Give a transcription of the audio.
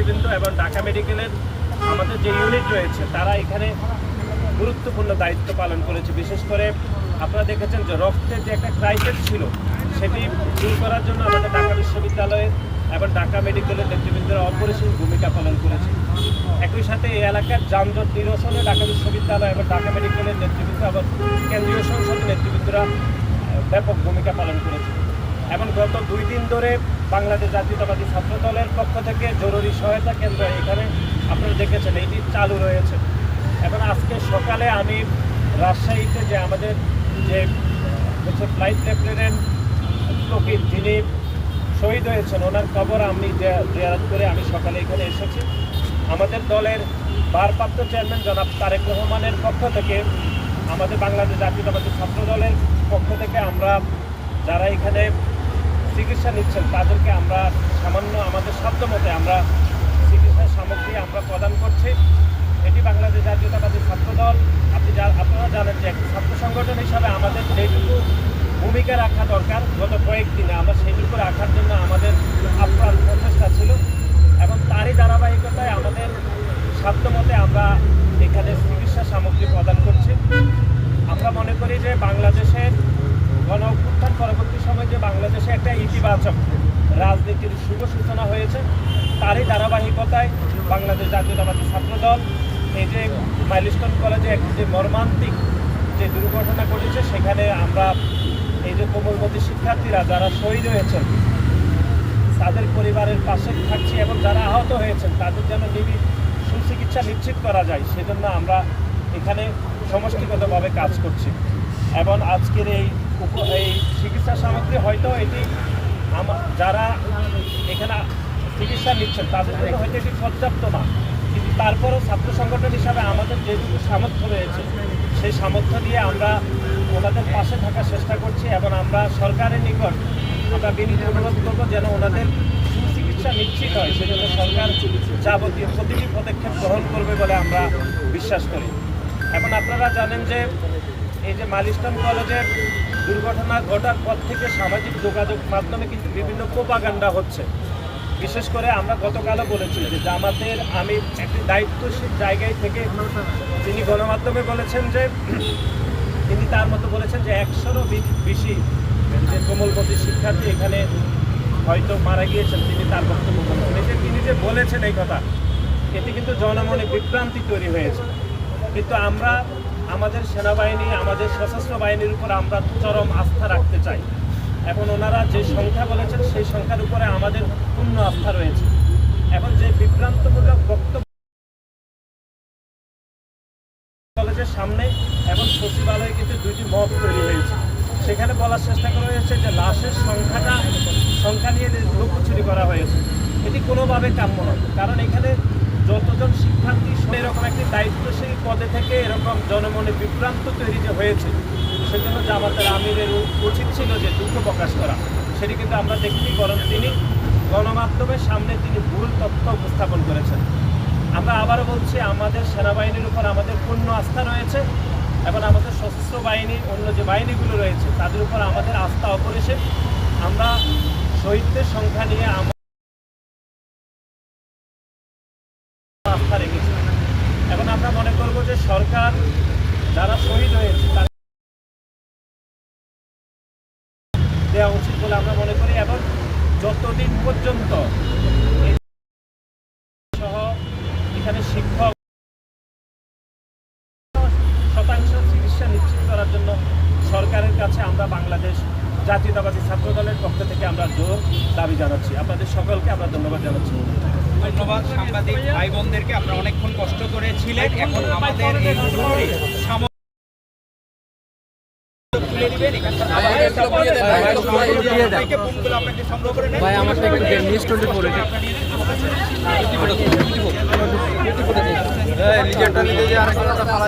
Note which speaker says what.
Speaker 1: নেতৃবৃন্দ এবং ঢাকা মেডিকেলের আমাদের যে ইউনিট রয়েছে, তারা এখানে গুরুত্বপূর্ণ দায়িত্ব পালন করেছে। বিশেষ করে আপনারা দেখেছেন যে রক্তের যে একটা ক্রাইসিস ছিল, সেটি দূর করার জন্য আমাদের ঢাকা বিশ্ববিদ্যালয়ে এবং ঢাকা মেডিকেলের নেতৃবৃন্দরা অপরিসীম ভূমিকা পালন করেছে। একই সাথে এই এলাকার যানজট নিরসনে ঢাকা বিশ্ববিদ্যালয় এবং ঢাকা মেডিকেলের নেতৃবৃন্দ এবং কেন্দ্রীয় সংসদের নেতৃবৃন্দরা ব্যাপক ভূমিকা পালন করেছে। এবং গত দুই দিন ধরে বাংলাদেশ জাতীয়তাবাদী ছাত্র দলের পক্ষ থেকে জরুরি সহায়তা কেন্দ্র এখানে আপনারা দেখেছেন, এটি চালু রয়েছে। এবং আজকে সকালে আমি রাজশাহীতে যে আমাদের যে হচ্ছে ফ্লাইট লেফটেন্যান্ট ফকির যিনি শহীদ হয়েছেন, ওনার খবর আমি জিয়ারত করে আমি সকালে এখানে এসেছি। আমাদের দলের ভারপ্রাপ্ত চেয়ারম্যান জনাব তারেক রহমানের পক্ষ থেকে আমাদের বাংলাদেশ জাতীয়তাবাদী ছাত্র দলের পক্ষ থেকে আমরা যারা এখানে চিকিৎসা নিচ্ছেন, তাদেরকে আমরা সামান্য আমাদের সাধ্য মতে আমরা চিকিৎসা সামগ্রী আমরা প্রদান করছি। এটি বাংলাদেশ জাতীয়তাবাদী ছাত্র দল। আপনি আপনারা জানেন যে একটি ছাত্র সংগঠন হিসাবে আমাদের যেটুকু ভূমিকা রাখা দরকার, গত কয়েকদিনে আমরা সেইটুকু রাখার জন্য আমাদের আপ্রাণ প্রচেষ্টা ছিল এবং তারই ধারাবাহিকতায় আমাদের সাধ্যমতে আমরা এখানে চিকিৎসা সামগ্রী প্রদান করছি। আমরা মনে করি যে বাংলাদেশের গণ অভ্যুত্থান পরবর্তী সময় যে বাংলাদেশে একটা ইতিবাচক রাজনীতির শুভ সূচনা হয়েছে, তারই ধারাবাহিকতায় বাংলাদেশ জাতীয়তাবাদী ছাত্র দল এই যে মাইলস্টোন কলেজে একটি যে মর্মান্তিক যে দুর্ঘটনা ঘটেছে, সেখানে আমরা এই যে কোমলমতি শিক্ষার্থীরা যারা শহীদ হয়েছেন, তাদের পরিবারের পাশে থাকছি এবং যারা আহত হয়েছেন, তাদের যেন নিবি সুচিকিৎসা নিশ্চিত করা যায়, সেজন্য আমরা এখানে সমষ্টিগতভাবে কাজ করছি। এবং আজকের এই এই চিকিৎসা সামগ্রী হয়তো এটি যারা এখানে চিকিৎসা নিচ্ছেন, তাদের জন্য হয়তো এটি পর্যাপ্ত না। কিন্তু তারপরও ছাত্র সংগঠন হিসাবে আমাদের যেটুকু সামর্থ্য রয়েছে, সেই সামর্থ্য দিয়ে আমরা ওনাদের পাশে থাকার চেষ্টা করছি এবং আমরা সরকারের নিকট আমরা বিনীত অনুরোধ করব যেন ওনাদের সুচিকিৎসা নিশ্চিত হয়, সেজন্য সরকার যাবতীয় প্রতিটি পদক্ষেপ গ্রহণ করবে বলে আমরা বিশ্বাস করি। এখন আপনারা জানেন যে এই যে মালিস্টান কলেজের দুর্ঘটনা ঘটার পর থেকে সামাজিক যোগাযোগ মাধ্যমে কিন্তু বিভিন্ন প্রোপাগান্ডা হচ্ছে। বিশেষ করে আমরা গতকালও বলেছি যে জামাতের আমি একটি দায়িত্বশীল জায়গায় থেকে তিনি গণমাধ্যমে বলেছেন যে, তিনি তার মতো বলেছেন যে একশোরও বেশি যে কোমলপতি শিক্ষার্থী এখানে হয়তো মারা গিয়েছেন, তিনি তার বক্তব্য বলেছেন। এই যে তিনি যে বলেছেন এই কথা, এতে কিন্তু জনমনে বিভ্রান্তি তৈরি হয়েছে। কিন্তু আমরা আমাদের সেনাবাহিনী, আমাদের সশস্ত্র বাহিনীর উপর আমরা চরম আস্থা রাখতে চাই। এখন ওনারা যে সংখ্যা বলেছেন, সেই সংখ্যার উপরে আমাদের পূর্ণ আস্থা রয়েছে। এখন যে বিভ্রান্তমূলক বক্তব্য কলেজের সামনে এবং সচিবালয়ে কিন্তু দুইটি মত তৈরি হয়েছে। সেখানে বলার চেষ্টা করা হয়েছে যে লাশের সংখ্যাটা, সংখ্যা নিয়ে লুকোচুরি করা হয়েছে। এটি কোনোভাবে কাম্য নয়। কারণ এখানে যতজন শিক্ষার্থী এরকম একটি দায়িত্বশীল পদে থেকে এরকম জনমনে বিভ্রান্ত তৈরি যে হয়েছে সেজন্য জামাতের আমিরের উচিত ছিল যে দুঃখ প্রকাশ করা। সেটি কিন্তু আমরা দেখিনি, বরং তিনি গণমাধ্যমের সামনে তিনি ভুল তথ্য উপস্থাপন করেছেন। আমরা আবারও বলছি, আমাদের সেনাবাহিনীর উপর আমাদের পূর্ণ আস্থা রয়েছে এবং আমাদের সশস্ত্র বাহিনী, অন্য যে বাহিনীগুলো রয়েছে, তাদের উপর আমাদের আস্থা অপরিসীম। আমরা শহীদদের সংখ্যা নিয়ে আমার আস্থা রেখেছি এখন আমরা মনে করব যে সরকার যারা শহীদ হয়েছে, তাদের দেওয়া উচিত বলে আমরা মনে করি এবং যতদিন পর্যন্ত সহ এখানে শিক্ষক শতাংশ চিকিৎসা নিশ্চিত করার জন্য সরকারের কাছে আমরা বাংলাদেশ জাতীয়তাবাদী ছাত্র দলের পক্ষ থেকে আমরা জোর দাবি জানাচ্ছি। আপনাদের সকলকে আমরা ধন্যবাদ জানাচ্ছি।
Speaker 2: ধন্যবাদ সাংবাদিক ভাই বোনদেরকে আপনারা অনেকক্ষণ কষ্ট করেছিলেন এখন আমাদের এই মুহূর্তে সামগ্রিক তুলে দিবেন এখান থেকে
Speaker 3: ভাই, একটা দিয়ে দেন, ভাই, সবাই দিয়ে দেন।
Speaker 2: সবাইকে ফোনগুলো আপনাকে সংগ্রহ করে নেন
Speaker 3: ভাই, আমারটা একটু দেন, নিউজ 24 এটা। নিজেরটা নিতে যে আরেকটা ফালা